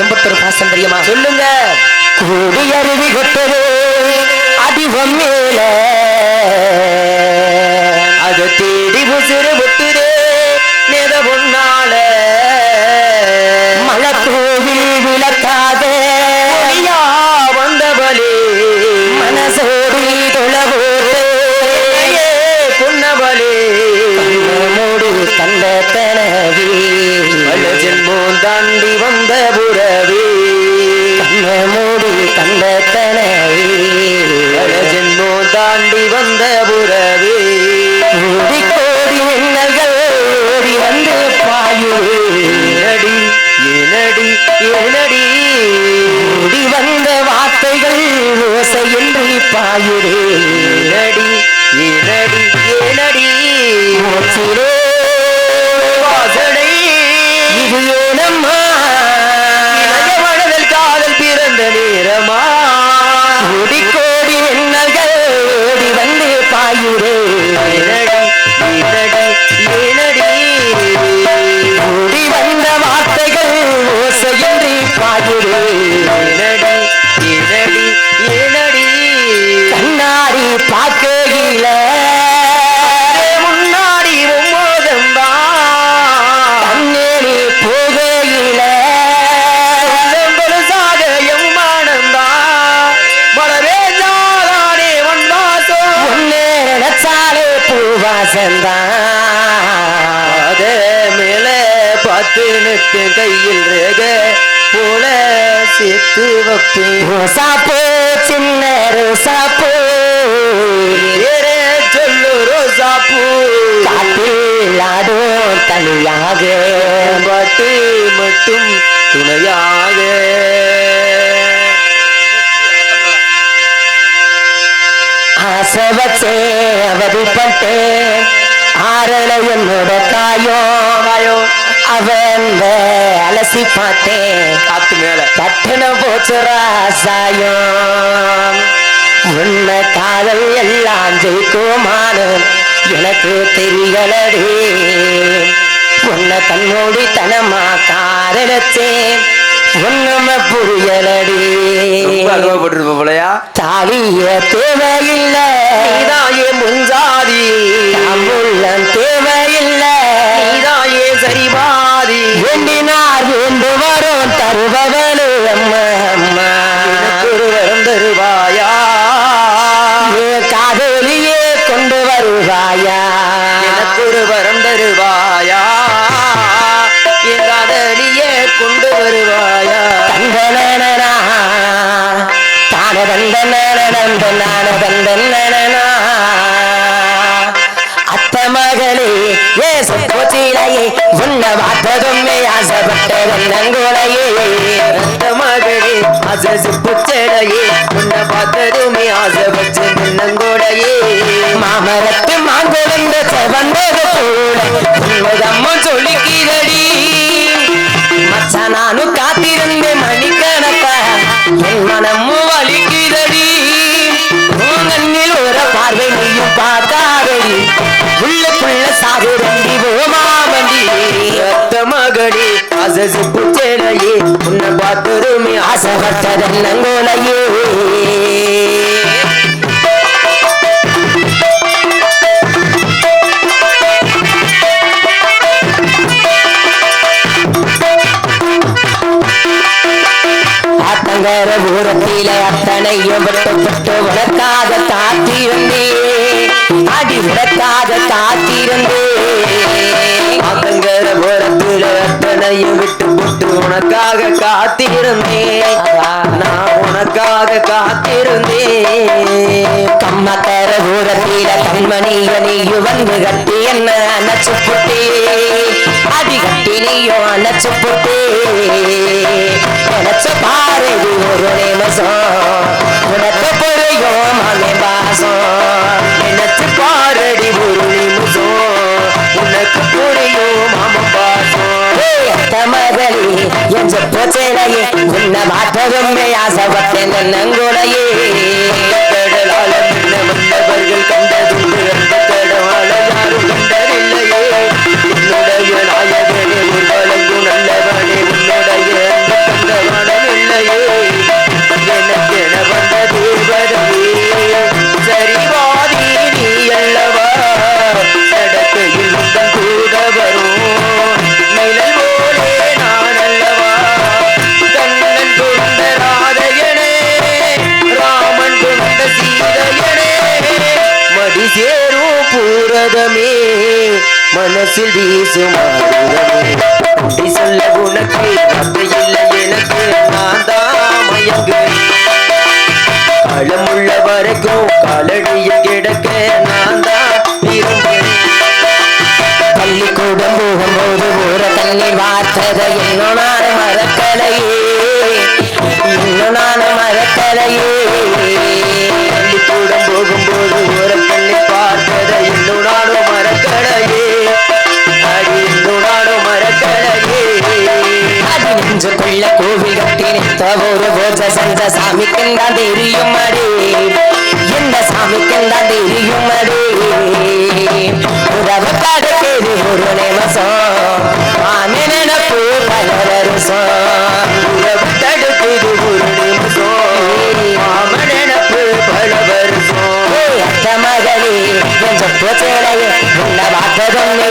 எம்பத்தொரு பாசம் தெரியுமா? சொல்லுங்க. கூடி அருவி கொட்டது அதிகம் மேல. அது தேடி உசுறு விட்டுதே நேத பொன்னால. மலை கோவில் விளக்காத வந்தவளே. மனசோடி தொழவோடு ஏ குன்னவளே மூடு தந்த தனவி பல ஜென்மம் தாண்டி வந்த புறவே மூடு தந்த தனவி பல ஜென்மம் தாண்டி வந்த புறவே. கோடி மின்னல்கள் ஓடி வந்து பாயுவே ஏனடி ஏனடி ஏனடி. ஓடி வந்த வார்த்தைகள் ஓசையின்றி பாயுடே அத மேல பார்த்து நிட்டு கையில் ரேக போல சேர்த்து வைப்பேன். ரோசாப்பூ சின்ன ரோசாப்பூ சொல்லு ரோசாப்பூ காட்டில் ஆடும் தனியாக. பாட்டு மட்டும் துணையாக. ஆசை வச்சே அவதிப்பட்டேன் ஆறல என்னோட. அவன் அலசி பார்த்தேன் காத்து மேல. கட்டண போச்சுரா சாயம் உன்ன காதல் எல்லாம் ஜெயிக்குமானு எனக்கு தெரியலடி. உன்னை கண்ணோடி தனமா காதலிச்சேன். ஒண்ணுமே புரியலடி. அனுபவப்பட்டிருப்ப போலயா? தாலிய தேவையில்லை. நீதாயே முன்சாதி தாம்பூலம் தேவையில்லை. நீதாயே சரிபாதி. வேண்டினார் வேண்டு வரும் தருபவனு அம்மா. அத்த மகளே ஏ சொப்போச்சிலையே உன்னை பார்த்ததுமே ஆசைப்பட்டதன் நங்குலையே அந்த மகளே அசசு புச்சடையே உன்னை பார்த்ததுமே ஆசை வச்சு நின்னங்கோடையே மாமரத்து மாங்குழந்த செவந்தது போல அசசு புச்சடையே உன்னை பார்த்ததுமே ஆசை ஆசைப்பட்டதன் நங்கோலையே. ஆத்தங்கர ஊரத்தில அத்தனையும் விட்டுப்பட்டு உனக்காக தாத்திருந்தே அடி உனக்காக தாத்திருந்தே ஆத்தங்கர ஊரத்தில் அத்தனையும் விட்டு போட்டு உனக்காக காத்திருந்தேன். நான் உனக்காக காத்திருந்தேன். கம்மக்கர ஊரத்தில கண்மணிய நீயு வந்து கட்டி என்ன அணைச்சு புட்டே. அடி கட்டி நீயும் அணைச்சு புட்டே. மகளே என் செப்பு சேலையே உன்னை பார்த்ததும் ஆசைப்பட்டேன் நங்குடையே பர்வதமே மனசில் வீசும் அப்படி சொல்ல உனக்கு இல்லை எனக்கு நான் தான் மயங்குறேன் காலமுள்ள வரைக்கும் காலடியில் கிடக்க நான் தான் பள்ளிக்கூடம் போகும்போது ஊர தண்ணீர் வார்த்ததை இன்னும் நான் மறக்கலையே. இன்னும் நான் மறக்கலையே. நெஞ்சுக்குள்ள கோவில் கட்டி நித்த ஒரு பூஜை செஞ்ச தெரியும் அடே. இந்த சாமிக்குந்தான் தெரியும் அடே. உறவு தடுக்குது ஒரு நிமிஷம். மாமி நினப்பு பல வருஷம் உறவு தடுக்குது ஒரு நிமிஷம். நினப்பு பல வருஷம் அத்த மகளே என் சொப்பு சேலையே உன்னை பார்த்ததொன்னு